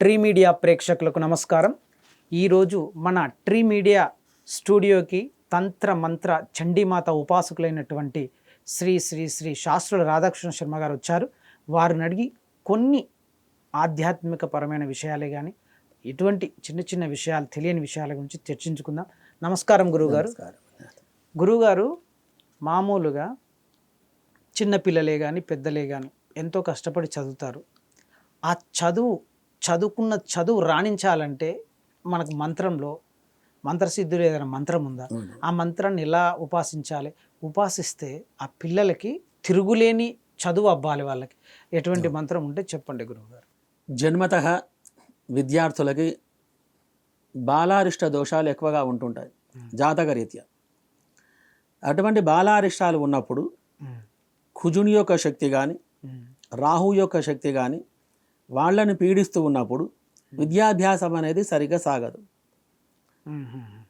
Tree media ప్రేక్షకులకు నమస్కారం. ఈరోజు మన ట్రీ మీడియా స్టూడియోకి తంత్ర మంత్ర చండీమాత ఉపాసకులైనటువంటి శ్రీ శ్రీ శ్రీ శాస్త్రుల రాధాకృష్ణ శర్మ గారు వచ్చారు. వారిని అడిగి కొన్ని ఆధ్యాత్మిక పరమైన విషయాలే కానీ ఎటువంటి చిన్న చిన్న విషయాలు తెలియని విషయాల గురించి చర్చించుకుందాం. నమస్కారం గురువుగారు. గురువుగారు మామూలుగా చిన్న పిల్లలే కానీ పెద్దలే కానీ ఎంతో కష్టపడి చదువుతారు. ఆ చదువు చదువుకున్న చదువు రాణించాలంటే మనకు మంత్రంలో మంత్రసిద్ధులు ఏదైనా మంత్రం ఉందా? ఆ మంత్రాన్ని ఎలా ఉపాసించాలి? ఉపాసిస్తే ఆ పిల్లలకి తిరుగులేని చదువు అవ్వాలి వాళ్ళకి. ఎటువంటి మంత్రం ఉంటే చెప్పండి గురువుగారు. జన్మత విద్యార్థులకి బాలారిష్ట దోషాలు ఎక్కువగా ఉంటుంటాయి జాతకరీత్యా అటువంటి బాలారిష్టాలు ఉన్నప్పుడు కుజుని యొక్క శక్తి కానీ రాహు యొక్క శక్తి కానీ వాళ్ళని పీడిస్తూ ఉన్నప్పుడు విద్యాభ్యాసం అనేది సరిగ్గా సాగదు.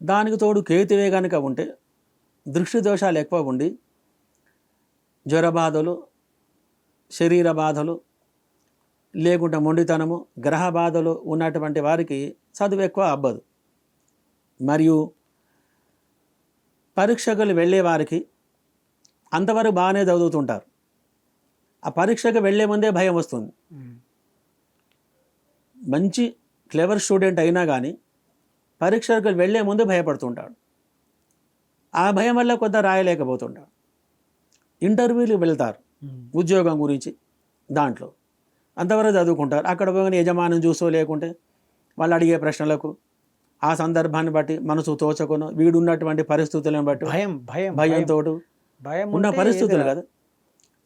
దానికి తోడు కేతువే కనుక ఉంటే దృష్టి దోషాలు ఎక్కువ ఉండి జ్వర బాధలు శరీర బాధలు లేకుంటే మొండితనము గ్రహ బాధలు ఉన్నటువంటి వారికి చదువు ఎక్కువ అబ్బదు మరియు పరీక్షకులు వెళ్ళే వారికి అంతవరకు బాగానే చదువుతుంటారు. ఆ పరీక్షకు వెళ్ళే ముందే భయం వస్తుంది. మంచి క్లెవర్ స్టూడెంట్ అయినా కానీ పరీక్షకు వెళ్ళే ముందు భయపడుతుంటాడు. ఆ భయం వల్ల కొంత రాయలేకపోతుంటాడు. ఇంటర్వ్యూలు వెళ్తారు ఉద్యోగం గురించి దాంట్లో. అంతవరకు చదువుకుంటారు. అక్కడ పోయిన యజమానం చూసో లేకుంటే వాళ్ళు అడిగే ప్రశ్నలకు ఆ సందర్భాన్ని బట్టి మనసు తోచకును వీడున్నటువంటి పరిస్థితులను బట్టి భయం భయం భయంతో భయం. ఉన్న పరిస్థితులు కదా.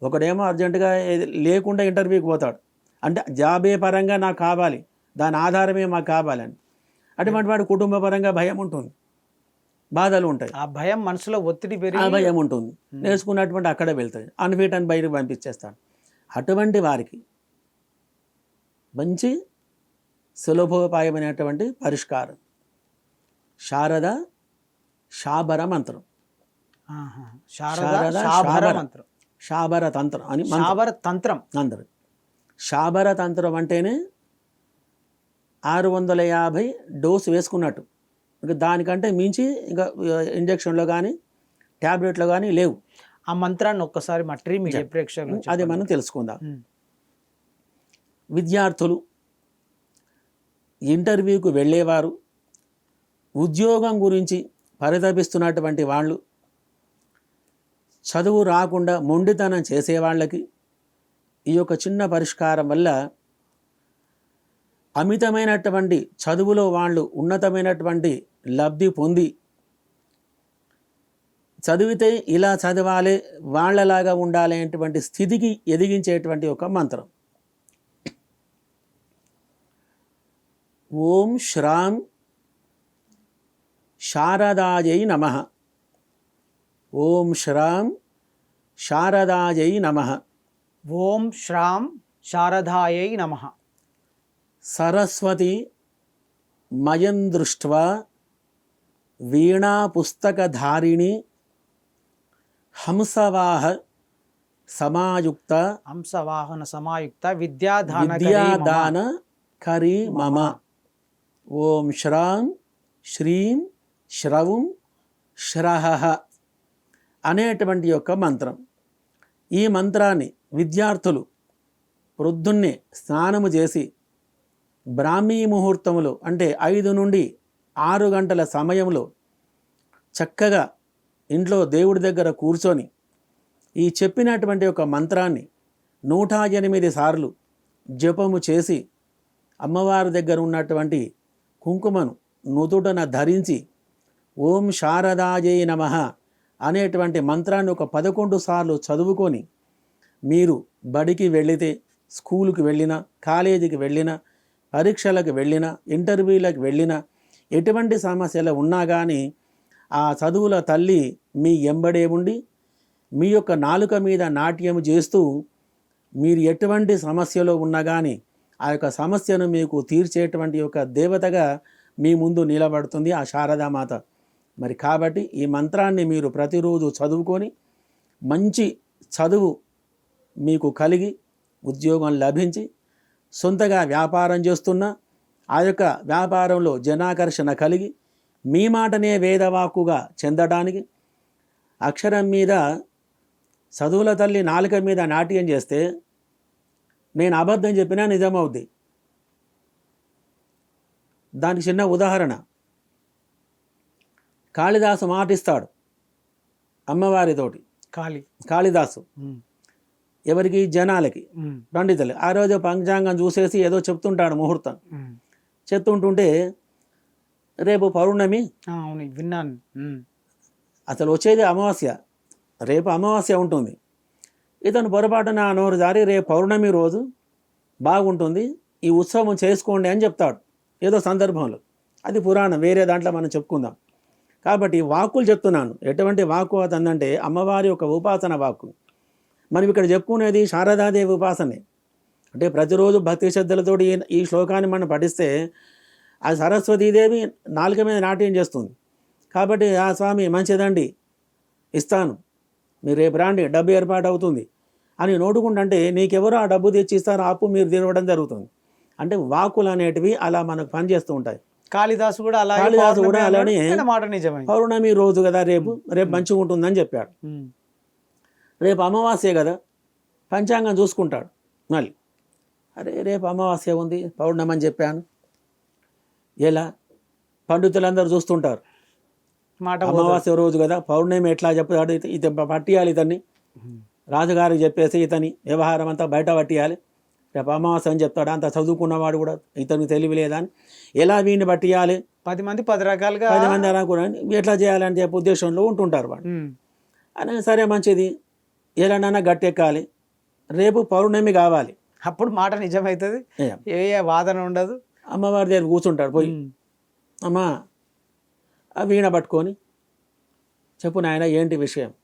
ఒకడేమో అర్జెంటుగా లేకుండా ఇంటర్వ్యూకి పోతాడు. అంటే జాబే పరంగా నాకు కావాలి. దాని ఆధారమే మాకు కావాలని. అటువంటి వాడు కుటుంబ పరంగా భయం ఉంటుంది. బాధలు ఉంటాయి. ఆ భయం మనసులో ఒత్తిడి ఆ పెరిగి భయం ఉంటుంది. నేర్చుకున్నటువంటి అక్కడే వెళ్తాయి అన్ఫిట్ అని బయటకు పంపించేస్తాడు. అటువంటి వారికి మంచి సులభోపాయమైనటువంటి పరిష్కారం. శారద శాబర మంత్రం. శారద శాబర. మంత్రం. శాబర తంత్రం అని శాబర తంత్రం. అందరు శాబర తంత్రం అంటేనే ఆరు వందల యాభై డోసు వేసుకున్నట్టు. ఇంకా దానికంటే మించి ఇంకా ఇంజక్షన్లో కానీ ట్యాబ్లెట్లో కానీ లేవు. ఆ మంత్రాన్ని ఒక్కసారి మా ట్రీ మీడియా ప్రేక్షకులు అది మనం తెలుసుకుందాం. విద్యార్థులు ఇంటర్వ్యూకు వెళ్ళేవారు ఉద్యోగం గురించి పరితపిస్తున్నటువంటి వాళ్ళు చదువు రాకుండా మొండితనం చేసేవాళ్ళకి ఈ యొక్క చిన్న పరిష్కారం వల్ల అమితమైనటువంటి చదువులో వాళ్ళు ఉన్నతమైనటువంటి లబ్ధి పొంది చదివితే ఇలా చదవాలి వాళ్ళలాగా ఉండాలనేటువంటి స్థితికి ఎదిగించేటువంటి ఒక మంత్రం. ఓం శ్రాం శారదాయై నమ. ఓం శ్రాం శారదాయై నమ. ఓం శ్రాం శారదాయై నమ. సరస్వతి మయం దృష్ట్వా వీణాపుస్తకధారిణి హంసవాహ సమాయుక్త హంసవాహన సమాయుక్త విద్యాధాన విద్యాదాన కరి మమ. ఓం శ్రాం శ్రీం శ్రవం శ్రహ అనేటువంటి యొక్క మంత్రం. ఈ మంత్రాన్ని విద్యార్థులు ప్రొద్దున్నే స్నానము చేసి బ్రాహ్మీ ముహూర్తములో అంటే ఐదు నుండి ఆరు గంటల సమయంలో చక్కగా ఇంట్లో దేవుడి దగ్గర కూర్చొని ఈ చెప్పినటువంటి ఒక మంత్రాన్ని నూట ఎనిమిది సార్లు జపము చేసి అమ్మవారి దగ్గర ఉన్నటువంటి కుంకుమను నుదుటన ధరించి ఓం శారదాజయ నమ అనేటువంటి మంత్రాన్ని ఒక పదకొండు సార్లు చదువుకొని మీరు బడికి వెళితే స్కూలుకి వెళ్ళినా కాలేజీకి వెళ్ళినా పరీక్షలకు వెళ్ళినా ఇంటర్వ్యూలకు వెళ్ళినా ఎటువంటి సమస్యలు ఉన్నా కానీ ఆ చదువుల తల్లి మీ ఎంబడే ఉండి మీ యొక్క నాలుక మీద నాట్యం చేస్తూ మీరు ఎటువంటి సమస్యలో ఉన్నా కానీ ఆ యొక్క సమస్యను మీకు తీర్చేటువంటి యొక్క దేవతగా మీ ముందు నిలబడుతుంది ఆ శారదామాత. మరి కాబట్టి ఈ మంత్రాన్ని మీరు ప్రతిరోజు చదువుకొని మంచి చదువు మీకు కలిగి ఉద్యోగం లభించి సొంతగా వ్యాపారం చేస్తున్నా ఆ యొక్క వ్యాపారంలో జనాకర్షణ కలిగి మీ మాటనే వేదవాక్కుగా చెందడానికి అక్షరం మీద చదువుల తల్లి నాలుక మీద నాట్యం చేస్తే నేను అబద్ధం చెప్పినా నిజమవుద్ది. దానికి చిన్న ఉదాహరణ. కాళిదాసు మాటిస్తాడు అమ్మవారితోటి. ఖాళీ కాళిదాసు. ఎవరికి? జనాలకి. పండితులు. ఆ రోజు పంచాంగం చూసేసి ఏదో చెప్తుంటాడు ముహూర్తం. చెప్తుంటుంటే రేపు పౌర్ణమి? అవును విన్నాను. అసలు వచ్చేది అమావాస్య. రేపు అమావాస్య ఉంటుంది. ఇతను పొరపాటున నోరు జారి రేపు పౌర్ణమి రోజు బాగుంటుంది ఈ ఉత్సవం చేసుకోండి అని చెప్తాడు. ఏదో సందర్భంలో. అది పురాణం వేరే దాంట్లో మనం చెప్పుకుందాం. కాబట్టి వాక్కులు చెప్తున్నాను. ఎటువంటి వాక్కు అతందంటే అమ్మవారి యొక్క ఉపాసన వాక్కు. మనం ఇక్కడ చెప్పుకునేది శారదాదేవి ఉపాసనే. అంటే ప్రతిరోజు భక్తి శ్రద్ధలతోటి ఈ- శ్లోకాన్ని మనం పఠిస్తే ఆ సరస్వతీదేవి నాలుక మీద నాట్యం చేస్తుంది. కాబట్టి ఆ స్వామి మంచిదండి ఇస్తాను. మీరు రేపు రాండి డబ్బు ఏర్పాటు అవుతుంది అని నోటుకుంటుంటే నీకెవరు ఆ డబ్బు తెచ్చి ఇస్తారో అప్పు మీరు తీరవడం జరుగుతుంది. అంటే వాక్కులు అనేటివి అలా మనకు పనిచేస్తూ ఉంటాయి. కాళిదాసు కూడా అలాగే కాళిదాసు కూడా. అలానే- పౌర్ణమి రోజు కదా రేపు రేపు మంచిగా ఉంటుందని చెప్పాడు. రేపు అమావాస్య కదా పంచాంగం చూసుకుంటాడు మళ్ళీ. అరే రేపు అమావాస్య ఉంది పౌర్ణమి అని చెప్పాను. ఎలా? పండితులందరూ చూస్తుంటారు. మాట. అమావాస్య రోజు కదా పౌర్ణమి ఎట్లా చెప్తాడు ఇత- పట్టియాలి ఇతన్ని. రాజుగారికి చెప్పేసి ఇతని వ్యవహారం అంతా బయట పట్టియాలి. రేపు అమావాస్య అని చెప్తాడు? అంత చదువుకున్నవాడు కూడా ఇతనికి తెలివి లేదా అని. ఎలా వీడిని పట్టియాలి? పది మంది పది రకాలుగా పది మంది అనుకున్నాను ఎట్లా చేయాలని చెప్పే ఉద్దేశంలో ఉంటుంటారు వాడు అని సరే మంచిది. ఎలానైనా గట్టెక్కాలి. రేపు పౌర్ణమి కావాలి. అప్పుడు మాట నిజమవుతుంది ఏ, వాదన ఉండదు. అమ్మవారి దగ్గర కూర్చుంటాడు పోయి. అమ్మా ఆ వీణ పట్టుకొని చెప్పు నాయన ఏంటి విషయం?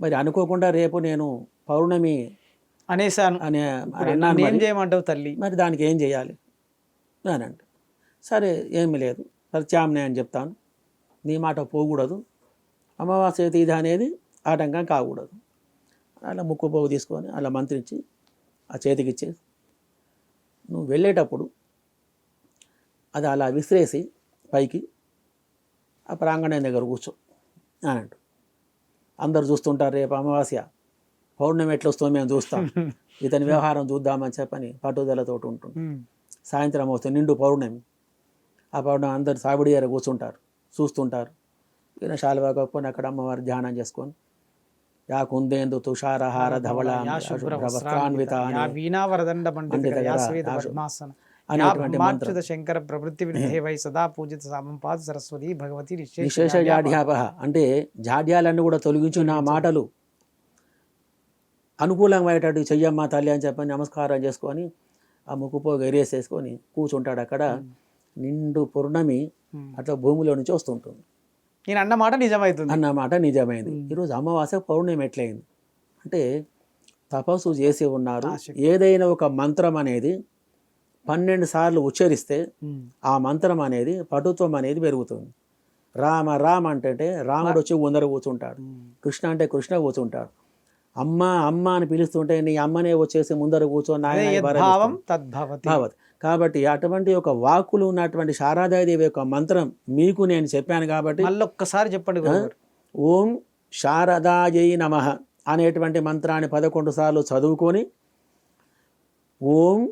మరి అనుకోకుండా రేపు నేను పౌర్ణమి అనేసాను అని అన్నాను నన్ను ఏం. చేయమంటావు తల్లి? మరి దానికి ఏం చేయాలి? అని అంటే. సరే ఏమీ లేదు. ప్రత్యామ్నాయం చెప్తాను. నీ మాట పోకూడదు. అమావాస్య తీద అనేది ఆటంకం కాకూడదు. అలా ముక్కు పోగు తీసుకొని అలా మంత్రించి ఆ చేతికి ఇచ్చేసి నువ్వు వెళ్ళేటప్పుడు అది అలా విసిరేసి పైకి ఆ ప్రాంగణం దగ్గర కూర్చో అని అంటూ అందరు చూస్తుంటారు రేపు అమావాస్య పౌర్ణమి ఎట్లా వస్తుందో మేము చూస్తాం. ఇతని వ్యవహారం చూద్దామని చెప్పని పట్టుదలతో ఉంటుంది సాయంత్రం వస్తుంది నిండు పౌర్ణమి. ఆ పౌర్ణమి అందరు దగ్గర కూర్చుంటారు చూస్తుంటారు. ఈయన శాలువా కప్పుకొని అక్కడ అమ్మవారి ధ్యానం చేసుకొని యా కుందేందు తుషారహార ధవళ యా శుభ్ర వస్త్రాన్విత యా అని వీణా వరదండ పండిత పండిత యా గద, శ్వేత యా శు- పద్మాసన. యా అనేటువంటి మంత్రం. బ్రహ్మాచ్యుత శంకర ప్రవృత్తి వినిధేవై సదా పూజిత సామం పాద సరస్వతి భగవతి విశేష జాడ్యాపహ. అంటే జాడ్యాలన్నీ కూడా తొలగించు నా మాటలు. అనుకూలమయ్యేటట్టు చెయ్యమ్మా తల్లి అని చెప్పని నమస్కారం చేసుకొని ఆ ముక్కుపో గరేసేసుకొని కూర్చుంటాడు అక్కడ. నిండు పూర్ణమి. అట్లా భూమిలో నుంచి వస్తుంటుంది. నేను అన్న మాట నిజమవుతుంది అన్న మాట నిజమైంది. ఈరోజు అమావాస్య పౌర్ణమి ఎట్లయింది? అంటే తపస్సు చేసి ఉన్నారు. ఏదైనా ఒక మంత్రం అనేది పన్నెండు సార్లు ఉచ్చరిస్తే ఆ మంత్రం అనేది పటుత్వం అనేది పెరుగుతుంది. రామ రామ అంటే రాముడు వచ్చి ముందర కూర్చుంటాడు. కృష్ణ అంటే కృష్ణ కూర్చుంటాడు. అమ్మ అమ్మ అని పిలుస్తుంటే నీ అమ్మనే వచ్చేసి ముందర కూర్చొని తద్భవతి. భావత్. కాబట్టి అటువంటి ఒక వాక్కులు ఉన్నటువంటి శారదాదేవి యొక్క మంత్రం మీకు నేను చెప్పాను కాబట్టి మళ్ళీ ఒక్కసారి చెప్పండి ఓం శారదాయై నమ అనేటువంటి మంత్రాన్ని పదకొండు సార్లు చదువుకొని ఓం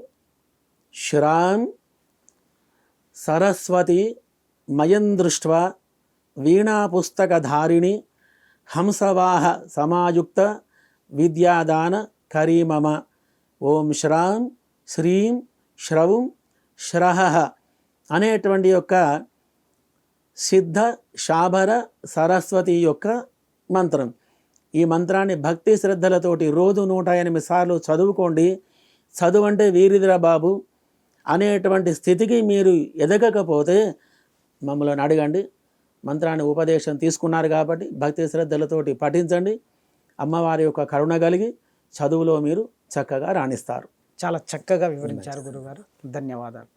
శ్రాం సరస్వతి మయం దృష్ట్వా వీణాపుస్తకధారిణి హంసవాహ సమాయుక్త విద్యాదాన కరీమమ. ఓం శ్రాం శ్రీం శ్రవం శ్రహ అనేటువంటి యొక్క సిద్ధ శాభర సరస్వతి యొక్క మంత్రం. ఈ మంత్రాన్ని భక్తి శ్రద్ధలతోటి రోజు నూట ఎనిమిది సార్లు చదువుకోండి. చదువంటే అంటే వీరిదిరా బాబు. అనేటువంటి స్థితికి మీరు ఎదగకపోతే మమ్మల్ని అడగండి. మంత్రాన్ని ఉపదేశం తీసుకున్నారు కాబట్టి భక్తి శ్రద్ధలతోటి పఠించండి. అమ్మవారి యొక్క కరుణ కలిగి చదువులో మీరు చక్కగా రాణిస్తారు. చాలా చక్కగా వివరించారు గురుగారు. ధన్యవాదాలు.